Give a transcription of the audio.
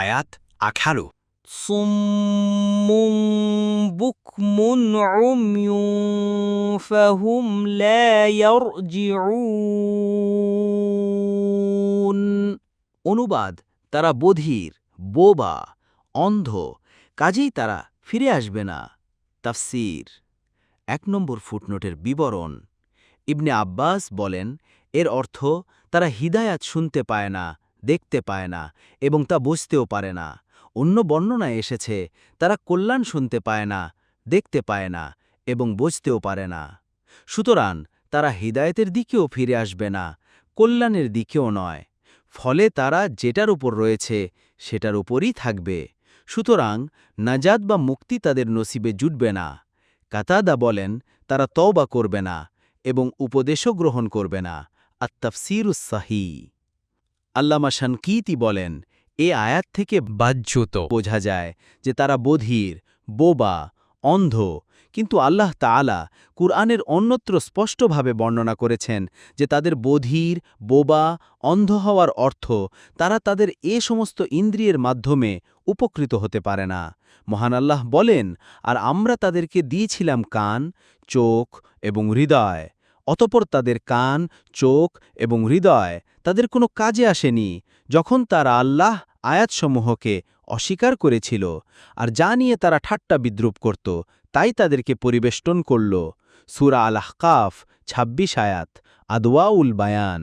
আয়াত আঠারো। অনুবাদ, তারা বধির, বোবা, অন্ধ, কাজেই তারা ফিরে আসবে না। তাফসির, এক নম্বর ফুটনোটের বিবরণ। ইবনে আব্বাস বলেন, এর অর্থ, তারা হিদায়াত শুনতে পায় না দেখতে পায় না এবং তা বুঝতেও পারে না। অন্য বর্ণনায় এসেছে, তারা কল্যাণ শুনতে পায় না, দেখতে পায় না এবং বুঝতেও পারে না। সুতরাং তারা হিদায়তের দিকেও ফিরে আসবে না, কল্যাণের দিকেও নয়। ফলে তারা যেটার উপর রয়েছে, সেটার উপরই থাকবে। সুতরাং নাজাদ বা মুক্তি তাদের নসিবে জুটবে না। কাতাদা বলেন, তারা তওবা করবে না এবং উপদেশও গ্রহণ করবে না। আত্তাফসিরুসাহি আল্লামা শানকিতি বলেন, এ আয়াত থেকে বাহ্যত বোঝা যায় যে তারা বধির, বোবা, অন্ধ। কিন্তু আল্লাহ তাআলা কুরআনের অন্যত্র স্পষ্টভাবে বর্ণনা করেছেন যে তাদের বধির, বোবা, অন্ধ হওয়ার অর্থ তারা তাদের এ সমস্ত ইন্দ্রিয়ের মাধ্যমে উপকৃত হতে পারে না। মহান আল্লাহ বলেন, আর আমরা তাদেরকে দিয়েছিলাম কান, চোখ এবং হৃদয়। অতপর তাদের কান, চোখ এবং হৃদয় তাদের কোনো কাজে আসেনি, যখন তারা আল্লাহ আয়াতসমূহকে অস্বীকার করেছিল আর যা নিয়ে তারা ঠাট্টা বিদ্রুপ করত, তাই তাদেরকে পরিবেষ্টন করল। সুরা আল আহকাফ ২৬ আয়াত, আদওয়াউল বায়ান।